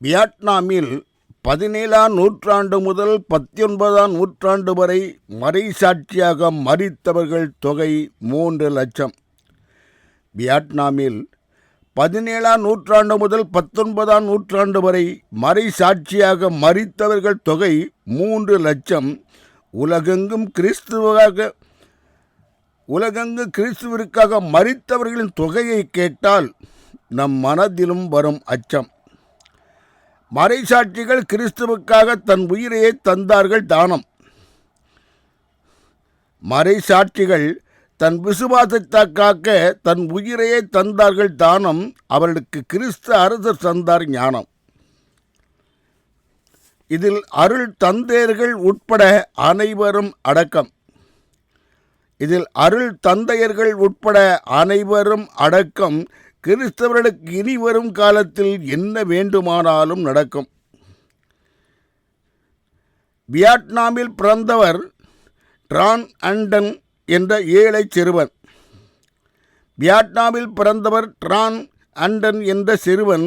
வியட்நாமில் பதினேழாம் நூற்றாண்டு முதல் பத்தொன்பதாம் நூற்றாண்டு வரை மறைசாட்சியாக மறித்தவர்கள் தொகை மூன்று லட்சம். வியட்நாமில் பதினேழாம் நூற்றாண்டு முதல் பத்தொன்பதாம் நூற்றாண்டு வரை மறைசாட்சியாக மறித்தவர்கள் தொகை மூன்று லட்சம். உலகெங்கும் கிறிஸ்துவாக உலகெங்கு கிறிஸ்துவிற்காக மறித்தவர்களின் தொகையை கேட்டால் நம் மனதிலும் வரும் அச்சம். மறைசாட்சிகள் கிறிஸ்துவுக்காக தன் உயிரையே தந்தார்கள் தானம். மறைசாட்சிகள் தன் விசுவாசத்தாக்காக்க தன் உயிரையே தந்தார்கள் தானம் அவர்களுக்கு கிறிஸ்து அரசர் தந்தார் ஞானம். இதில் அருள் தந்தையர்கள் உட்பட அனைவரும் அடக்கம். இதில் அருள் தந்தையர்கள் உட்பட அனைவரும் அடக்கம். கிறிஸ்தவர்களுக்கு இனி வரும் காலத்தில் என்ன வேண்டுமானாலும் நடக்கும். வியட்நாமில் பிறந்தவர் ட்ரான் அண்டன் என்ற ஏழை சிறுவன். வியட்நாமில் பிறந்தவர் ட்ரான் அண்டன் என்ற சிறுவன்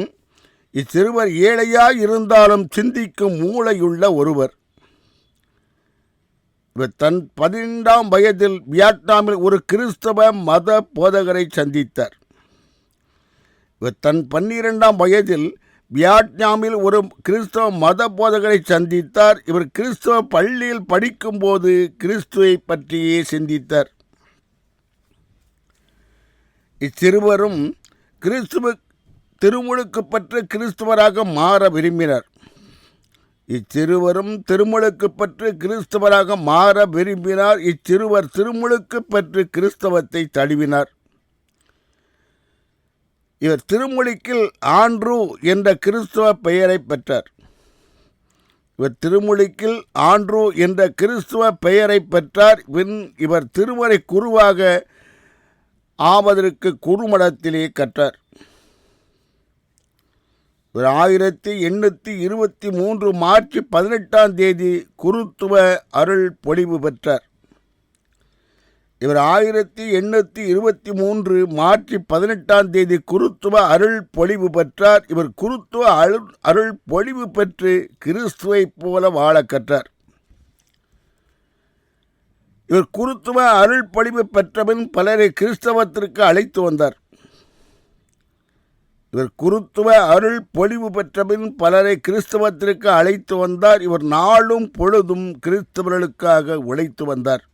இச்சிறுவர் ஏழையாக இருந்தாலும் சிந்திக்கும் மூளையுள்ள ஒருவர். இவர் தன் பதினெண்டாம் வயதில் வியட்நாமில் ஒரு கிறிஸ்தவ மத போதகரை சந்தித்தார். தன் பன்னிரெண்டாம் வயதில் வியட்நாமில் ஒரு கிறிஸ்தவ மத போதகரை சந்தித்தார். இவர் கிறிஸ்தவ பள்ளியில் படிக்கும்போது கிறிஸ்துவை பற்றியே சிந்தித்தார். இச்சிறுவரும் கிறிஸ்துவ திருமுழுக்கு பெற்று கிறிஸ்துவராக மாற விரும்பினார். இச்சிறுவரும் திருமுழுக்கு பெற்று கிறிஸ்தவராக மாற விரும்பினார். இச்சிறுவர் திருமுழுக்கு பெற்று கிறிஸ்தவத்தை தழுவினார். இவர் திருமுழுக்கில் ஆண்ட்ரூ என்ற கிறிஸ்துவ பெயரை பெற்றார். இவர் திருமுழுக்கில் ஆண்ட்ரூ என்ற கிறிஸ்துவ பெயரை பெற்றார். பின் இவர் திருமறை குருவாக ஆவதற்கு குறுமடத்திலே கற்றார். இவர் ஆயிரத்தி எண்ணூற்றி இருபத்தி மூன்று மார்ச் பதினெட்டாம் தேதி குருத்துவ அருள் பொழிவு பெற்றார். இவர் ஆயிரத்தி எண்ணூற்றி இருபத்தி மூன்று மார்ச் பதினெட்டாம் தேதி குருத்துவ அருள் பொழிவு பெற்றார். இவர் குருத்துவ அருள் அருள் பொழிவு பெற்று கிறிஸ்துவைப் போல வாழ கற்றார். இவர் குருத்துவ அருள் பொழிவு பெற்றபின் பலரை கிறிஸ்தவத்திற்கு அழைத்து வந்தார். இவர் குருத்துவ அருள் பொழிவு பெற்றபின் பலரை கிறிஸ்தவத்திற்கு அழைத்து வந்தார். இவர் நாளும் பொழுதும் கிறிஸ்தவர்களுக்காக உழைத்து வந்தார்.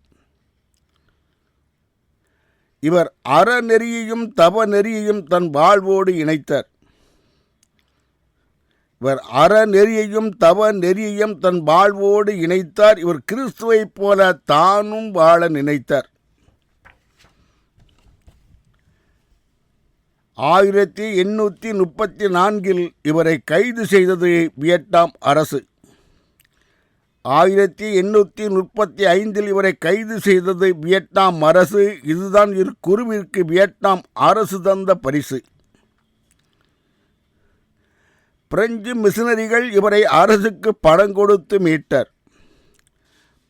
இவர் அறநெறியையும் தவ நெறியையும் தன் வாழ்வோடு இணைத்தார். இவர் அறநெறியையும் தவ நெறியையும் தன் வாழ்வோடு இணைத்தார். இவர் கிறிஸ்துவைப் போல தானும் வாழ நினைத்தார். ஆயிரத்தி எண்ணூற்றி முப்பத்தி நான்கில் இவரை கைது செய்தது வியட்நாம் அரசு. ஆயிரத்தி எண்ணூற்றி முப்பத்தி ஐந்தில் இவரை கைது செய்தது வியட்நாம் அரசு. இதுதான் இரு குருவிற்கு வியட்நாம் அரசு தந்த பரிசு. பிரெஞ்சு மிஷினரிகள் இவரை அரசுக்கு பணம் கொடுத்து மீட்டார்.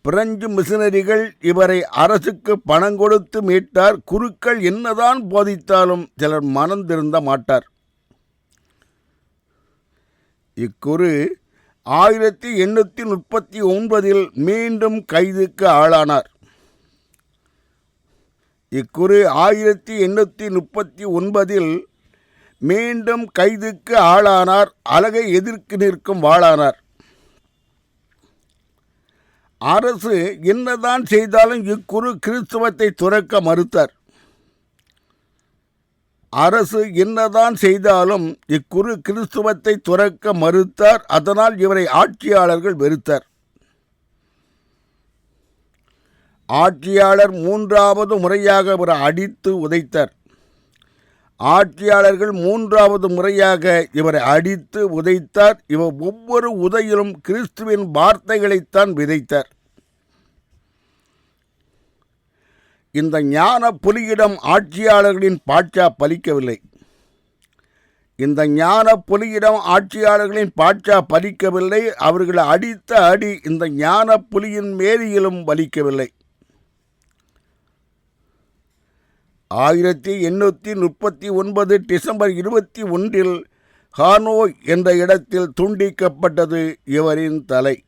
பிரெஞ்சு மிஷினரிகள் இவரை அரசுக்கு பணம் கொடுத்து மீட்டார். குருக்கள் என்னதான் போதித்தாலும் சிலர் மனம் திருந்த மாட்டார். இக்குரு ஆயிரத்தி எண்ணூற்றி முப்பத்தி ஒன்பதில் மீண்டும் கைதுக்கு ஆளானார். இக்குரு ஆயிரத்தி எண்ணூற்றி முப்பத்தி ஒன்பதில் மீண்டும் கைதுக்கு ஆளானார் அழகை எதிர்க்கு நிற்கும் வாழானார் அரசு என்னதான் செய்தாலும் இக்குரு கிறிஸ்துவத்தை துறக்க மறுத்தார். அரசு என்னதான் செய்தாலும் இக்குரு கிறிஸ்துவத்தை துறக்க மறுத்தார் அதனால் இவரை ஆட்சியாளர்கள் வெறுத்தார். ஆட்சியாளர் மூன்றாவது முறையாக இவரை அடித்து உதைத்தார். ஆட்சியாளர்கள் மூன்றாவது முறையாக இவரை அடித்து உதைத்தார். இவர் ஒவ்வொரு உதையிலும் கிறிஸ்துவின் வார்த்தைகளைத்தான் விதைத்தார். இந்த ஞான புலியிடம் ஆட்சியாளர்களின் பாட்சா பலிக்கவில்லை. இந்த ஞான புலியிடம் ஆட்சியாளர்களின் பாட்சா பலிக்கவில்லை. அவர்களை அடித்த அடி இந்த ஞான புலியின் மேரியிலும் வலிக்கவில்லை. ஆயிரத்தி எண்ணூற்றி முப்பத்தி ஒன்பது டிசம்பர் இருபத்தி ஒன்றில் ஹானோய் என்ற இடத்தில் துண்டிக்கப்பட்டது இவரின் தலை.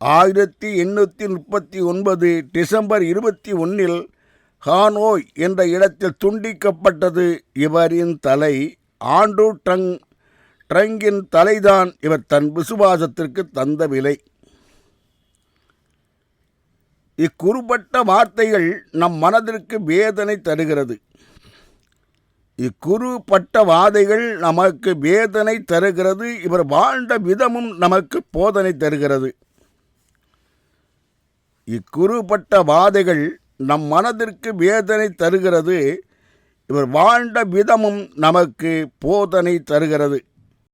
ஆயிரத்தி எண்ணூற்றி முப்பத்தி ஒன்பது டிசம்பர் இருபத்தி ஒன்றில் ஹானோய் என்ற இடத்தில் துண்டிக்கப்பட்டது இவரின் தலை ஆண்ட்ரூ ட்ரங் ட்ரங்கின் தலைதான் இவர் தன் விசுவாசத்திற்கு தந்த விலை. இக்குறுபட்ட வார்த்தைகள் நம் மனதிற்கு வேதனை தருகிறது. இக்குறுபட்ட வாதைகள் நமக்கு வேதனை தருகிறது இவர் வாழ்ந்த விதமும் நமக்கு போதனை தருகிறது. இக்குறுபட்ட வாதைகள் நம் மனதிற்கு வேதனை தருகிறது. இவர் வாழ்ந்த விதமும் நமக்கு போதனை தருகிறது.